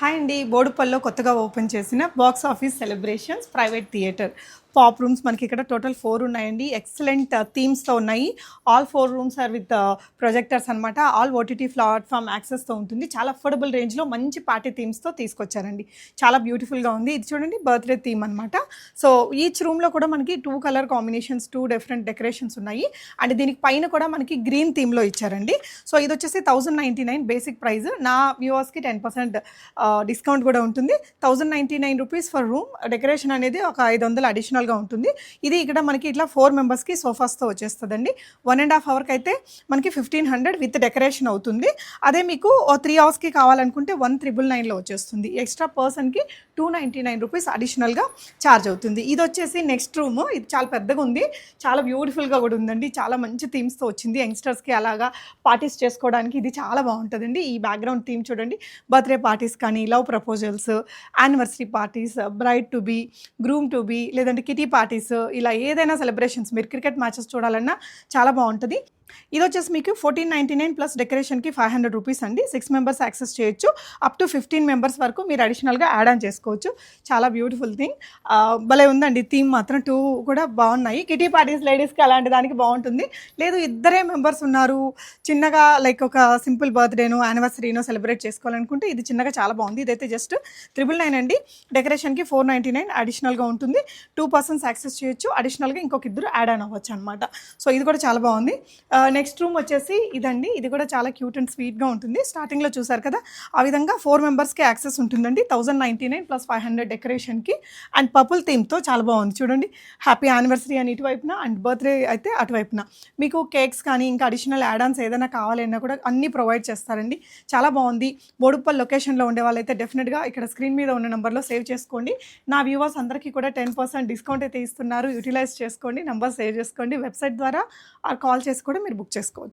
Hi అండి. బోడుపల్లో కొత్తగా open చేసిన box office celebrations private theatre. Pop rooms మనకి ఇక్కడ టోటల్ ఫోర్ ఉన్నాయండి. ఎక్సలెంట్ థీమ్స్తో uh, ఉన్నాయి. All four rooms are with projectors అనమాట ఆల్ ఓటీటీ ప్లాట్ఫామ్ యాక్సెస్తో ఉంటుంది. చాలా అఫోర్డబుల్ రేంజ్లో మంచి పార్టీ థీమ్స్తో తీసుకొచ్చారండి. చాలా బ్యూటిఫుల్గా ఉంది. ఇది చూడండి బర్త్డే థీమ్ అనమాట సో ఈచ్ రూమ్లో కూడా మనకి two colour combinations two different decorations ఉన్నాయి. అండ్ దీనికి పైన కూడా మనకి గ్రీన్ థీమ్లో ఇచ్చారండి. సో ఇది వచ్చేసి thousand ninety nine basic price నా వ్యూవర్స్కి టెన్ పర్సెంట్ డిస్కౌంట్ కూడా ఉంటుంది. Thousand ninety nine rupees for room decoration అనేది ఒక ఐదు వందలు అడిషనల్గా ఉంటుంది. ఇది ఇక్కడ మనకి ఇట్లా ఫోర్ మెంబర్స్కి సోఫాస్తో వచ్చేస్తుందండి. వన్ అండ్ హాఫ్ అవర్కి అయితే మనకి ఫిఫ్టీన్ హండ్రెడ్ విత్ డెకరేషన్ అవుతుంది. అదే మీకు త్రీ అవర్స్కి కావాలనుకుంటే వన్ త్రిబుల్ నైన్లో వచ్చేస్తుంది. ఎక్స్ట్రా పర్సన్కి టూ నైంటీ నైన్ రూపీస్ అడిషనల్గా ఛార్జ్ అవుతుంది. ఇది వచ్చేసి నెక్స్ట్ రూమ్ ఇది చాలా పెద్దగా ఉంది. చాలా బ్యూటిఫుల్గా కూడా ఉందండి. చాలా మంచి థీమ్స్తో వచ్చింది. యంగ్స్టర్స్కి అలాగా పార్టీస్ చేసుకోవడానికి ఇది చాలా బాగుంటుందండి. ఈ బ్యాక్గ్రౌండ్ థీమ్ చూడండి. బర్త్డే పార్టీస్ కానీ love proposals anniversary parties bride to be groom to be లేదంటే కిటీ పార్టీస్ ఇలా ఏదైనా సెలబ్రేషన్స్ మీరు క్రికెట్ మ్యాచెస్ చూడాలన్నా చాలా బాగుంటుంది. ఇది వచ్చేసి మీకు ఫోర్టీన్ నైంటీ నైన్ ప్లస్ డెకరేషన్కి ఫైవ్ హండ్రెడ్ రూపీస్ అండి. సిక్స్ మెంబర్స్ యాక్సెస్ చేయొచ్చు. అప్ టు ఫిఫ్టీన్ మెంబర్స్ వరకు మీరు అడిషనల్గా యాడ్ ఆన్ చేసుకోవచ్చు. చాలా బ్యూటిఫుల్ థింగ్ భలే ఉందండి థీమ్ మాత్రం. టూ కూడా బాగున్నాయి. కిటీ పార్టీస్ లేడీస్కి అలాంటి దానికి బాగుంటుంది. లేదు ఇద్దరే మెంబర్స్ ఉన్నారు. చిన్నగా లైక్ ఒక సింపుల్ బర్త్డేనో యానివర్సరీనో సెలబ్రేట్ చేసుకోవాలనుకుంటే ఇది చిన్నగా చాలా బాగుంది. ఇదైతే జస్ట్ త్రిబుల్ నైన్ అండి. డెకరేషన్కి ఫోర్ నైంటీ నైన్ అడిషనల్గా ఉంటుంది. టూ పర్సన్స్ యాక్సెస్ చేయొచ్చు. అడిషనల్గా ఇంకొక ఇద్దరు యాడ్ ఆన్ అవ్వచ్చు అనమాట సో ఇది కూడా చాలా బాగుంది. నెక్స్ట్ రూమ్ వచ్చేసి ఇదండి. ఇది కూడా చాలా క్యూట్ అండ్ స్వీట్గా ఉంటుంది. స్టార్టింగ్లో చూసారు కదా ఆ విధంగా ఫోర్ మెంబర్స్కి యాక్సెస్ ఉంటుందండి. Thousand ninety nine plus five hundred డెకరేషన్కి and purple థీమ్తో చాలా బాగుంది. చూడండి హ్యాపీ యానివర్సరీ అని ఇటువైపున అండ్ బర్త్డే అయితే అటువైపున. మీకు కేక్స్ కానీ ఇంకా అడిషనల్ యాడాన్స్ ఏదైనా కావాలన్నా కూడా అన్నీ ప్రొవైడ్ చేస్తారండి. చాలా బాగుంది. బోడుప్పల్ లొకేషన్లో ఉండే వాళ్ళైతే డెఫినెట్గా ఇక్కడ స్క్రీన్ మీద ఉన్న నెంబర్లో సేవ్ చేసుకోండి. నా వ్యూవర్స్ అందరికీ కూడా టెన్ పర్సెంట్ డిస్కౌంట్ అయితే ఇస్తున్నారు. యూటిలైజ్ చేసుకోండి నెంబర్ సేవ్ చేసుకోండి. వెబ్సైట్ ద్వారా ఆ కాల్ చేసి కూడా మీరు బుక్ చేసుకోవచ్చు.